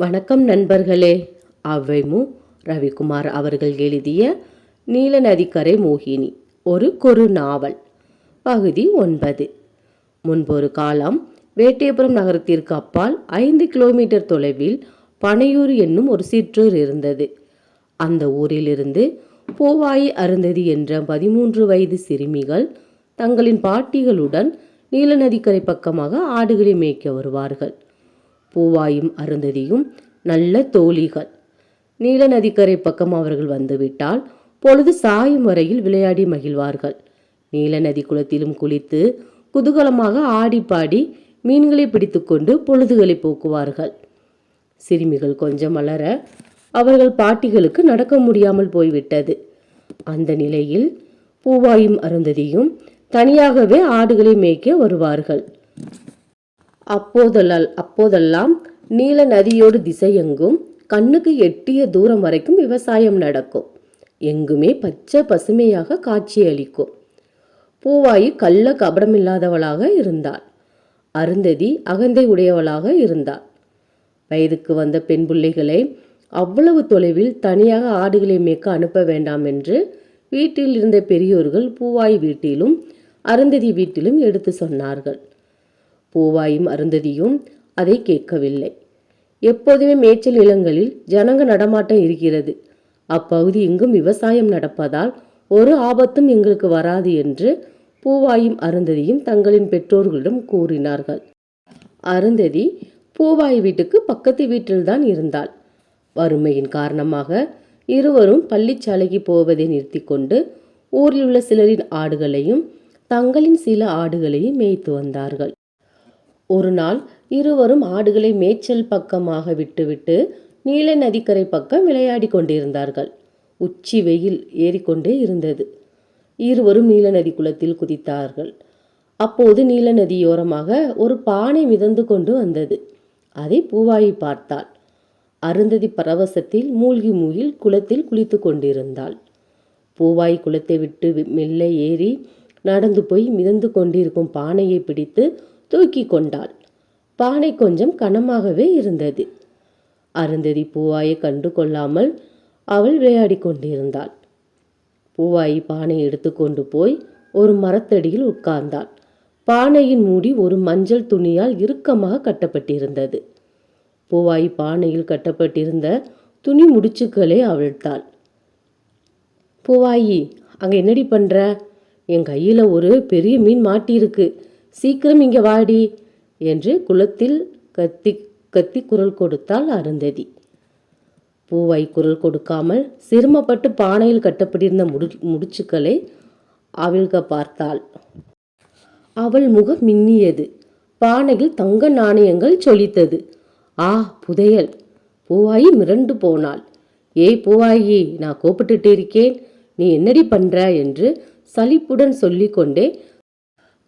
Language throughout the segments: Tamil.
வணக்கம் நண்பர்களே. அவ்வைமு ரவிக்குமார் அவர்கள் எழுதிய நீலநதிக்கரை மோகினி ஒரு குறு நாவல் பகுதி ஒன்பது. முன்பொரு காலம் வேட்டியபுரம் நகரத்திற்கு அப்பால் ஐந்து கிலோமீட்டர் தொலைவில் பனையூர் என்னும் ஒரு சிற்றூர் இருந்தது. அந்த ஊரிலிருந்து பூவாயி அருந்ததி என்ற பதிமூன்று வயது சிறுமிகள் தங்களின் பாட்டிகளுடன் நீலநதிக்கரை பக்கமாக ஆடுகளை மேய்க்க வருவார்கள். பூவாயும் அருந்ததியும் நல்ல தோழிகள். நீல நதிக்கரை பக்கம் அவர்கள் வந்துவிட்டால் பொழுது சாயும் வரையில் விளையாடி மகிழ்வார்கள். நீல நதி குளத்திலும் குளித்து குதூகலமாக ஆடி பாடி மீன்களை பிடித்துக்கொண்டு பொழுதுகளை போக்குவார்கள். சிறுமிகள் கொஞ்சம் வளர அவர்கள் பாட்டிகளுக்கு நடக்க முடியாமல் போய்விட்டது. அந்த நிலையில் பூவாயும் அருந்ததியும் தனியாகவே ஆடுகளை மேய்க்க வருவார்கள். அப்போதெல்லாம் அப்போதெல்லாம் நீல நதியோடு திசையெங்கும் கண்ணுக்கு எட்டிய தூரம் வரைக்கும் விவசாயம் நடக்கும். எங்குமே பச்சை பசுமையாக காட்சியளிக்கும் பூவாயி கள்ள கபடமில்லாதவளாக இருந்தாள். அருந்ததி அகந்தை உடையவளாக இருந்தாள். வயதுக்கு வந்த பெண் பிள்ளைகளை அவ்வளவு தொலைவில் தனியாக ஆடுகளை மேய்க்க அனுப்ப வேண்டாம் என்று வீட்டில் இருந்த பெரியோர்கள் பூவாய் வீட்டிலும் அருந்ததி வீட்டிலும் எடுத்து சொன்னார்கள். பூவாயும் அருந்ததியும் அதை கேட்கவில்லை. எப்போதுமே மேய்ச்சல் நிலங்களில் ஜனங்க நடமாட்டம் இருக்கிறது. அப்பகுதி எங்கும் விவசாயம் நடப்பதால் ஒரு ஆபத்தும் எங்களுக்கு வராது என்று பூவாயும் அருந்ததியும் தங்களின் பெற்றோர்களிடம் கூறினார்கள். அருந்ததி பூவாய் வீட்டுக்கு பக்கத்து வீட்டில்தான் இருந்தாள். வறுமையின் காரணமாக இருவரும் பள்ளிச்சாலைக்கு போவதை நிறுத்தி கொண்டு ஊரில் உள்ள சிலரின் ஆடுகளையும் தங்களின் சில ஆடுகளையும் மேய்த்து வந்தார்கள். ஒரு நாள் இருவரும் ஆடுகளை மேய்ச்சல் பக்கமாக விட்டுவிட்டு நீல நதிக்கரை பக்கம் விளையாடி கொண்டிருந்தார்கள். உச்சி வெயில் ஏறிக்கொண்டே இருந்தது. இருவரும் நீல நதி குளத்தில் குதித்தார்கள். அப்போது நீல நதியோரமாக ஒரு பானை மிதந்து கொண்டு வந்தது. அதை பூவாயி பார்த்தாள். அருந்ததி பரவசத்தில் மூழ்கி மூயில் குளத்தில் குளித்து கொண்டிருந்தாள். பூவாய் குளத்தை விட்டு மெல்ல ஏறி நடந்து போய் மிதந்து கொண்டிருக்கும் பானையை பிடித்து தூக்கி கொண்டாள். பானை கொஞ்சம் கனமாகவே இருந்தது. அருந்ததி பூவாயை கண்டு கொள்ளாமல் அவள் விளையாடி கொண்டிருந்தாள். பூவாயி பானை எடுத்துக்கொண்டு போய் ஒரு மரத்தடியில் உட்கார்ந்தாள். பானையின் மூடி ஒரு மஞ்சள் துணியால் இறுக்கமாக கட்டப்பட்டிருந்தது. பூவாயி பானையில் கட்டப்பட்டிருந்த துணி முடிச்சுக்களை அவிழ்த்தாள். பூவாயி அங்கே என்னடி பண்ணுற என் கையில் ஒரு பெரிய மீன் மாட்டியிருக்கு. சீக்கிரம் இங்கே வாடி என்று குளத்தில் கத்தி கத்தி குரல் கொடுத்தாள் அருந்ததி. பூவாய் குரல் கொடுக்காமல் சிரமப்பட்டு பானையில் கட்டப்பட்டிருந்த முடி முடிச்சுக்களை அவிழ்க பார்த்தாள். அவள் முகம் மின்னியது. பானையில் தங்க நாணயங்கள் சொலித்தது. ஆ புதையல். பூவாயி மிரண்டு போனாள். ஏய் பூவாயி நான் கூப்பிட்டுட்டு இருக்கேன். நீ என்னடி பண்ற? என்று சலிப்புடன் சொல்லிக்கொண்டே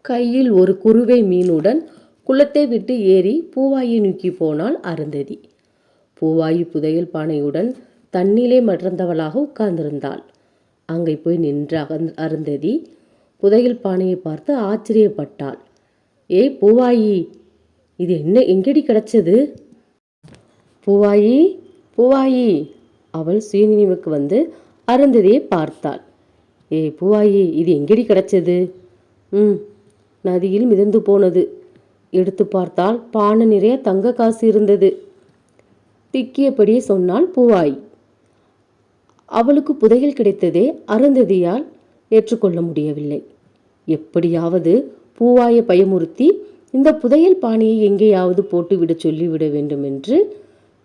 கையில் ஒரு குருவை மீனுடன் குளத்தை விட்டு ஏறி பூவாயை நோக்கி போனாள் அருந்ததி. பூவாயி புதையல் பானையுடன் தன்னிலே மறந்தவளாக உட்கார்ந்திருந்தாள். அங்கே போய் நின்ற அகந்- அருந்ததி புதையல் பானையை பார்த்து ஆச்சரியப்பட்டாள். ஏய் பூவாயி இது என்ன எங்கடி கிடைச்சது? பூவாயி பூவாயி அவள் சுயநினைவுக்கு வந்து அருந்ததியை பார்த்தாள். ஏய் பூவாயி இது எங்கடி கிடைச்சது? ம் நதியில் மிதந்து போனது. எடுத்து பார்த்தால் பானை நிறைய தங்க காசு இருந்தது. திக்கியபடியே சொன்னாள் பூவாய். அவளுக்கு புதையல் கிடைத்ததே அருந்ததியால் ஏற்றுக்கொள்ள முடியவில்லை. எப்படியாவது பூவாயை பயமுறுத்தி இந்த புதையல் பானையை எங்கேயாவது போட்டுவிட சொல்லிவிட வேண்டும் என்று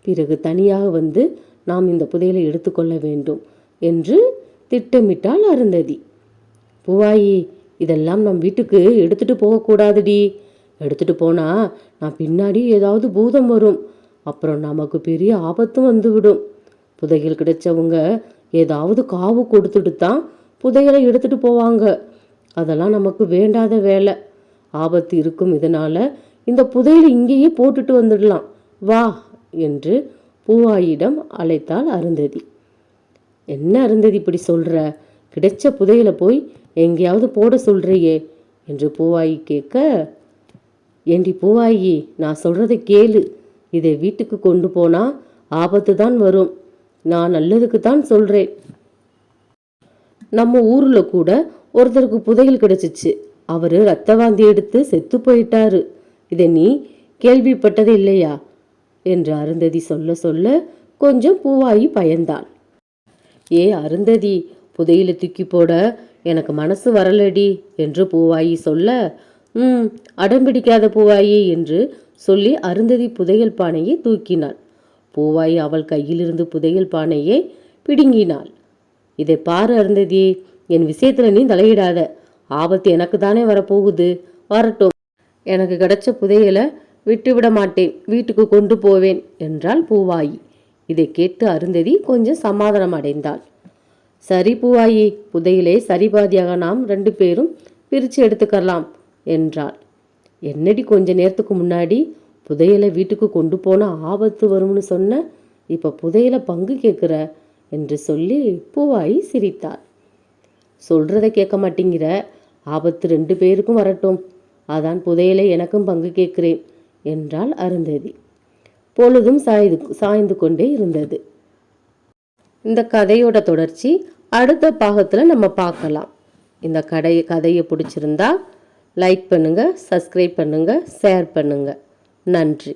பிறகு தனியாக வந்து நாம் இந்த புதையலை எடுத்துக்கொள்ள வேண்டும் என்று திட்டமிட்டால் அருந்ததி. பூவாயி இதெல்லாம் நம் வீட்டுக்கு எடுத்துட்டு போகக்கூடாதுடி. எடுத்துட்டு போனா நான் பின்னாடி ஏதாவது பூதம் வரும். அப்புறம் நமக்கு பெரிய ஆபத்தும் வந்துவிடும். புதையல் கிடைச்சவங்க ஏதாவது காவு கொடுத்துட்டு தான் புதையலை எடுத்துட்டு போவாங்க. அதெல்லாம் நமக்கு வேண்டாத வேலை. ஆபத்து இருக்கும் இதனால இந்த புதையலை இங்கேயே போட்டுட்டு வந்துடலாம். வா என்று பூவாயிடம் அழைத்தாள் அருந்ததி. என்ன அருந்ததி இப்படி சொல்கிற கிடைச்ச புதையலை போய் எங்கேயாவது போட சொல்றியே என்று பூவாயி கேட்க ஏண்டி பூவாயி நான் சொல்றதை கேளு. இதை வீட்டுக்கு கொண்டு போனா ஆபத்து தான் வரும். நான் நல்லதுக்கு தான் சொல்றேன். நம்ம ஊர்ல கூட ஒருத்தருக்கு புதையல் கிடைச்சிச்சு. அவர் ரத்த வாந்தி எடுத்து செத்து போயிட்டாரு. இதை நீ கேள்விப்பட்டது இல்லையா? என்று அருந்ததி சொல்ல சொல்ல கொஞ்சம் பூவாயி பயந்தாள். ஏ அருந்ததி புதையில தூக்கி போட எனக்கு மனசு வரலடி என்று பூவாயி சொல்ல ம் அடம்பிடிக்காத பூவாயி என்று சொல்லி அருந்ததி புதையல் பானையை தூக்கினாள். பூவாயி அவள் கையிலிருந்து புதையல் பானையை பிடுங்கினாள். இதை பாரு அருந்ததி என் விஷயத்துல நீ தலையிடாத. ஆபத்து எனக்கு தானே வரப்போகுது. வரட்டும். எனக்கு கிடைச்ச புதையலை விட்டுவிட மாட்டேன். வீட்டுக்கு கொண்டு போவேன் என்றாள் பூவாயி. இதை கேட்டு அருந்ததி கொஞ்சம் சமாதானம் அடைந்தாள். சரி பூவாயி புதையிலே சரிபாதியாக நாம் ரெண்டு பேரும் பிரித்து எடுத்துக்கலாம் என்றாள். என்னடி கொஞ்ச நேரத்துக்கு முன்னாடி புதையலை வீட்டுக்கு கொண்டு போன ஆபத்து வரும்னு சொன்ன இப்போ புதையலை பங்கு கேட்குற என்று சொல்லி பூவாயி சிரித்தாள். சொல்கிறத கேட்க மாட்டேங்கிற ஆபத்து ரெண்டு பேருக்கும் வரட்டும் அதான் புதையலை எனக்கும் பங்கு கேட்கிறேன் என்றாள் அருந்ததி. பொழுதும் சாய்ந்து சாய்ந்து கொண்டே இருந்தது. இந்த கதையோட தொடர்ச்சி அடுத்த பாகத்தில் நம்ம பார்க்கலாம். இந்த கடை கதையை பிடிச்சிருந்தா லைக் பண்ணுங்கள் சப்ஸ்கிரைப் பண்ணுங்கள் ஷேர் பண்ணுங்கள் நன்றி.